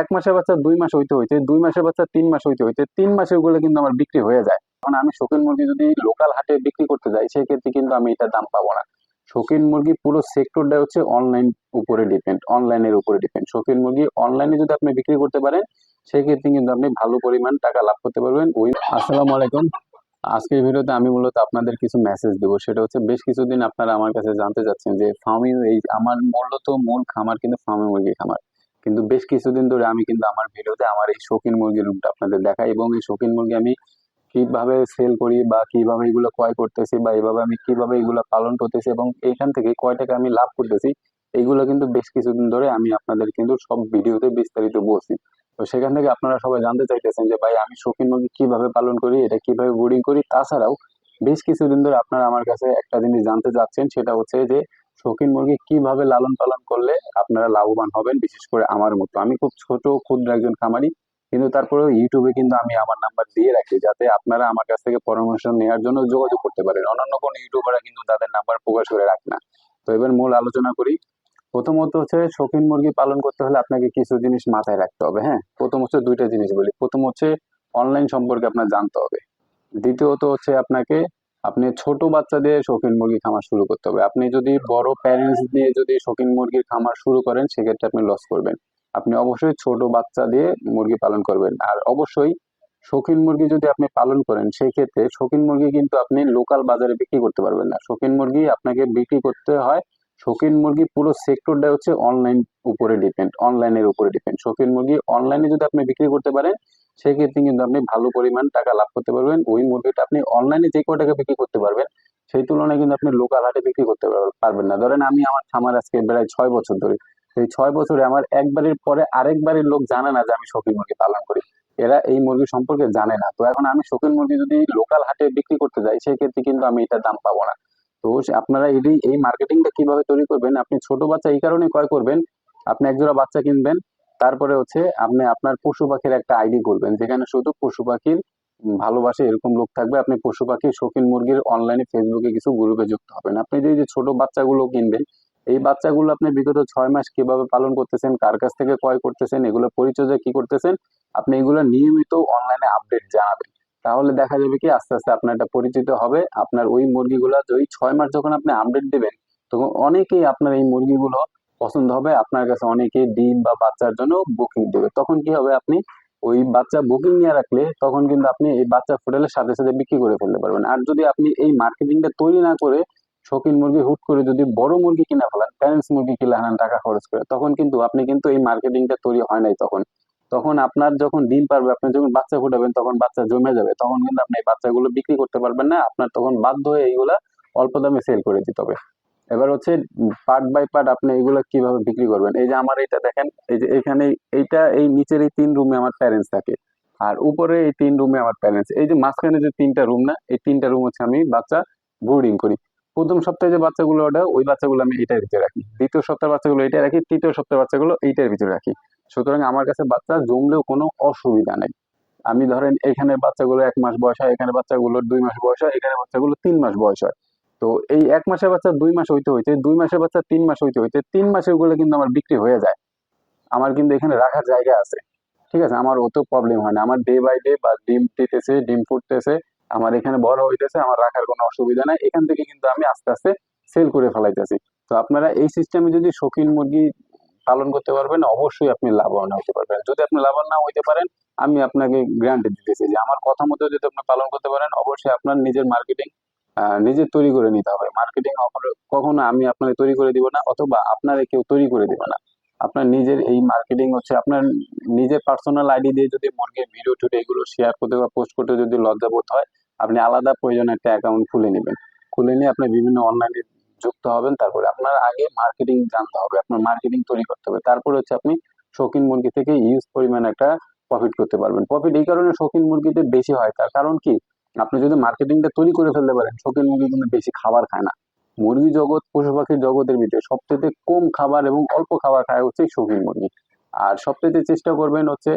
এক মাসের বাচ্চা দুই মাস হইতে হইতে, দুই মাসের বাচ্চা তিন মাস হইতে হইতে, তিন মাসেরগুলো কিন্তু আমার বিক্রি হয়ে যায়। কারণ আমি শৌখিন মুরগি যদি লোকাল হাটে বিক্রি করতে যাই, সেক্ষেত্রে কিন্তু আমি এটা দাম পাবো না। শৌখিন মুরগি পুরো সেক্টরটা হচ্ছে অনলাইন উপরে ডিপেন্ড অনলাইনের উপরে ডিপেন্ড শৌখিন মুরগি অনলাইনে যদি আপনি বিক্রি করতে পারেন, সেক্ষেত্রে কিন্তু আপনি ভালো পরিমাণ টাকা লাভ করতে পারবেন। ওই আসসালামু আলাইকুম। আজকের ভিডিওতে আমি মূলত আপনাদের কিছু মেসেজ দেবো। সেটা হচ্ছে বেশ কিছুদিন আপনারা আমার কাছে জানতে চাচ্ছেন যে ফার্মিং এই আমার মূলত মূল খামার কিন্তু ফার্মিং মুরগি খামার। কিন্তু বেশ কিছুদিন ধরে আমি কিন্তু আমার ভিডিওতে আমার এই শৌখিন মুরগির রূপটা আপনাদের দেখাই এবং এই শৌখিন মুরগি আমি কীভাবে সেল করি বা কীভাবে এগুলো ক্রয় করতেছি বা এইভাবে আমি কীভাবে এগুলো পালন করতেছি এবং এখান থেকে কয় টাকা আমি লাভ করতেছি, এইগুলো কিন্তু বেশ কিছুদিন ধরে আমি আপনাদের কিন্তু সব ভিডিওতে বিস্তারিত বলছি। তো সেখান থেকে আপনারা সবাই জানতে চাইতেছেন যে, ভাই, আমি শৌখিন মুরগি কীভাবে পালন করি, এটা কীভাবে বোর্ডিং করি? তাছাড়াও বেশ কিছুদিন ধরে আপনারা আমার কাছে একটা জিনিস জানতে চাচ্ছেন, সেটা হচ্ছে যে শৌখিন মুরগি কীভাবে লালন পালন করলে আপনারা লাভবান হবেন, বিশেষ করে আমার মতো। আমি খুব ছোট, ক্ষুদ্র একজন খামারি, কিন্তু তারপরেও ইউটিউবে কিন্তু আমি আমার নাম্বার দিয়ে রাখি যাতে আপনারা আমার কাছ থেকে পরামর্শ নেওয়ার জন্য যোগাযোগ করতে পারেন। অন্যান্য কোনো ইউটিউবাররা কিন্তু তাদের নাম্বার প্রকাশ করে রাখে না। তো এবার মূল আলোচনা করি। প্রথমত হচ্ছে শৌখিন মুরগি পালন করতে হলে আপনাকে কিছু জিনিস মাথায় রাখতে হবে হ্যাঁ? প্রথম হচ্ছে দুইটা জিনিস বলি। প্রথম হচ্ছে অনলাইন সম্পর্কে আপনার জানতে হবে। দ্বিতীয়ত হচ্ছে আপনাকে আপনি ছোট বাচ্চা দিয়ে শৌখিন মুরগি খামার শুরু করতে হবে। আপনি যদি বড় প্যারেন্টস দিয়ে যদি শৌখিন মুরগির খামার শুরু করেন, সেক্ষেত্রে আপনি লস করবেন। আপনি অবশ্যই ছোট বাচ্চা দিয়ে মুরগি পালন করবেন। আর অবশ্যই শৌখিন মুরগি যদি আপনি পালন করেন সেই ক্ষেত্রে শৌখিন মুরগি কিন্তু আপনি লোকাল বাজারে বিক্রি করতে পারবেন না। শৌখিন মুরগি আপনাকে বিক্রি করতে হয়, শৌখিন মুরগি পুরো সেক্টরটা হচ্ছে অনলাইন উপরে ডিপেন্ড অনলাইনের উপরে ডিপেন্ড শৌখিন মুরগি অনলাইনে যদি আপনি বিক্রি করতে পারেন সেক্ষেত্রে কিন্তু আপনি ভালো পরিমাণ টাকা লাভ করতে পারবেন। ওই মুরগিটা আপনি অনলাইনে যে কয় টাকা বিক্রি করতে পারবেন, সেই তুলনায় কিন্তু আপনি লোকাল হাটে বিক্রি করতে পারবেন না। ধরেন আমি আমার খামার আজকে প্রায় ছয় বছর ধরে, এই ছয় বছরে আমার একবারের পরে আরেকবারের লোক জানে না যে আমি শৌখিন মুরগি পালন করি। এরা এই মুরগি সম্পর্কে জানে না। তো এখন আমি শৌখিন মুরগি যদি লোকাল হাটে বিক্রি করতে যাই, সেক্ষেত্রে কিন্তু আমি এটার দাম পাবো না। তো আপনারা এই এই মার্কেটিংটা কীভাবে তৈরি করবেন? আপনি ছোট বাচ্চা এই কারণে ক্রয় করবেন, আপনি একজোড়া বাচ্চা কিনবেন তারপরে হচ্ছে আপনি আপনার পশু পাখির একটা আইডি করবেন, যেখানে শুধু পশু পাখির ভালোবাসে এরকম লোক থাকবে, আপনি পশু পাখির শৌখিন মুরগির অনলাইনে ফেসবুকে কিছু গ্রুপে যুক্ত হবেন। আপনি যে ছোট বাচ্চাগুলো কিনবেন, এই বাচ্চাগুলো আপনি বিগত ছয় মাস কীভাবে পালন করতেছেন, কার কাছ থেকে ক্রয় করতেছেন এগুলো পরিচর্যা কি করতেছেন, আপনি এগুলো নিয়মিত অনলাইনে আপডেট জানাবেন। তাহলে দেখা যাবে কি, আস্তে আস্তে আপনার একটা পরিচিত হবে, আপনার ওই মুরগিগুলো ওই ছয় মাস যখন আপনি আপডেট দেবেন, তখন অনেকেই আপনার এই মুরগিগুলো পছন্দ হবে, আপনার কাছে অনেকে ডিম বা বাচ্চার জন্য বুকিং দেবে। তখন কি হবে আপনি ওই বাচ্চা বুকিং নিয়ে রাখলে তখন কিন্তু আপনি এই বাচ্চা ফুটালের সাথে সাথে বিক্রি করে ফেলতে পারবেন। আর যদি আপনি এই মার্কেটিংটা তৈরি না করে শৌখিন মুরগি হুট করে যদি বড় মুরগি কিনা ফেলান প্যারেন্টস মুরগি কিনে আনান টাকা খরচ করে, তখন কিন্তু আপনি কিন্তু এই মার্কেটিংটা তৈরি হয় নাই তখন। তখন আপনার যখন ডিম পারবে, আপনি যখন বাচ্চা ফুটাবেন, তখন বাচ্চা জমে যাবে। তখন কিন্তু আপনি এই বাচ্চাগুলো বিক্রি করতে পারবেন না, আপনার তখন বাধ্য হয়ে এইগুলা অল্প দামে সেল করে দিতে হবে। এবার হচ্ছে পার্ট বাই পার্ট আপনি এগুলো কীভাবে বিক্রি করবেন? এই যে আমার এটা দেখেন, এই যে এখানে এইটা, এই নিচের এই তিন রুমে আমার প্যারেন্টস থাকে। আর উপরে এই তিন রুমে আমার প্যারেন্টস এই যে মাঝখানে যে তিনটা রুম না, এই তিনটা রুম হচ্ছে আমি বাচ্চা বোর্ডিং করি। প্রথম সপ্তাহে যে বাচ্চাগুলো ওটা ওই বাচ্চাগুলো আমি এটার ভিতরে রাখি। দ্বিতীয় সপ্তাহের বাচ্চাগুলো এটা রাখি, তৃতীয় সপ্তাহের বাচ্চাগুলো এইটার ভিতরে রাখি। সুতরাং আমার কাছে বাচ্চা জমলেও কোনো অসুবিধা নেই। আমি ধরেন এখানে বাচ্চাগুলো এক মাস বয়স হয় এখানে বাচ্চাগুলো দুই মাস বয়স হয় এখানে বাচ্চাগুলো তিন মাস বয়স হয়। তো এই এক মাসের বাচ্চা দুই মাস হইতে হইতে, দুই মাসের বাচ্চা তিন মাস হইতে হইতে, তিন মাসেরগুলো কিন্তু আমার বিক্রি হয়ে যায়। আমার কিন্তু এখানে রাখার জায়গা আছে। ঠিক আছে? আমার অত প্রবলেম হয় না। আমার ডে বাই ডে বা ডিম দিতেছে, ডিম ফুটতেছে, আমার এখানে বড় হইতেছে, আমার রাখার কোনো অসুবিধা নাই। এখান থেকে কিন্তু আমি আস্তে আস্তে সেল করে ফেলাইতেছি। তো আপনারা এই সিস্টেমে যদি শৌখিন মুরগি পালন করতে পারবেন, অবশ্যই আপনি লাভবান হতে পারবেন। যদি আপনি লাভবান না হইতে পারেন, আমি আপনাকে গ্যারান্টি দিতেছি যে আমার কথা মতো যদি আপনি পালন করতে পারেন, অবশ্যই আপনার নিজের মার্কেটিং নিজে তৈরি করে নিতে হবে। মার্কেটিং কখনো আমি আপনাকে তৈরি করে দিব না, অথবা আপনারে কেউ তৈরি করে দিবে না। আপনার নিজের এই মার্কেটিং হচ্ছে আপনার নিজের পার্সোনাল আইডি দিয়ে যদি মুরগির ভিডিও টুডিও এগুলো শেয়ার করতে বা পোস্ট করতে যদি লজ্জাবোধ হয়, আপনি আলাদা প্রয়োজনে একটা অ্যাকাউন্ট খুলে নেবেন। খুলে নিয়ে আপনি বিভিন্ন অনলাইনে যুক্ত হবেন, তারপরে আপনার আগে মার্কেটিং জানতে হবে, আপনার মার্কেটিং তৈরি করতে হবে। তারপরে হচ্ছে আপনি শৌখিন মুরগি থেকে ইউজ পরিমাণ একটা প্রফিট করতে পারবেন। প্রফিট এই কারণে শৌখিন মুরগিতে বেশি হয়, তার কারণ কি? আপনি যদি মার্কেটিংটা তৈরি করে ফেলতে পারেন, শৌখিন মুরগি কিন্তু বেশি খাবার খায় না। মুরগি জগৎ পশু পাখির জগতের ভিতরে সবচেয়ে কম খাবার এবং অল্প খাবার খায় হচ্ছে শৌখিন মুরগি। আর সবচেয়ে চেষ্টা করবেন হচ্ছে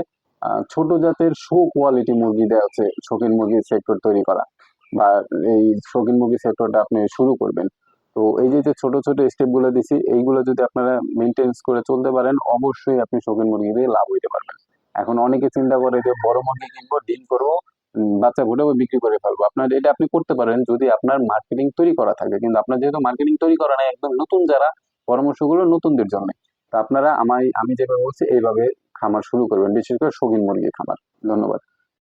ছোট জাতের শো কোয়ালিটি মুরগি দেওয়া হচ্ছে, শৌখিন মুরগির সেক্টর তৈরি করা বা এই শৌখিন মুরগি সেক্টরটা আপনি শুরু করবেন। তো এই যে ছোট ছোট স্টেপগুলো দিছি, এইগুলো যদি আপনারা মেনটেন্স করে চলতে পারেন, অবশ্যই আপনি শৌখিন মুরগি দিয়ে লাভ হইতে পারবেন। এখন অনেকে চিন্তা করে যে, বড় মুরগি কিনবো, ডিম করব বাচ্চা ফুটাবো বিক্রি করে ফেলব। আপনার, এটা আপনি করতে পারেন যদি আপনার মার্কেটিং তৈরি করা থাকে। কিন্তু আপনার যেহেতু মার্কেটিং তৈরি করা নাই, একদম নতুন যারা, পরামর্শগুলো নতুনদের জন্য। তা আপনারা আমায়, আমি যেভাবে বলছি, এইভাবে খামার শুরু করবেন। বিশেষ করে শৌখিন মুরগি খামার। ধন্যবাদ।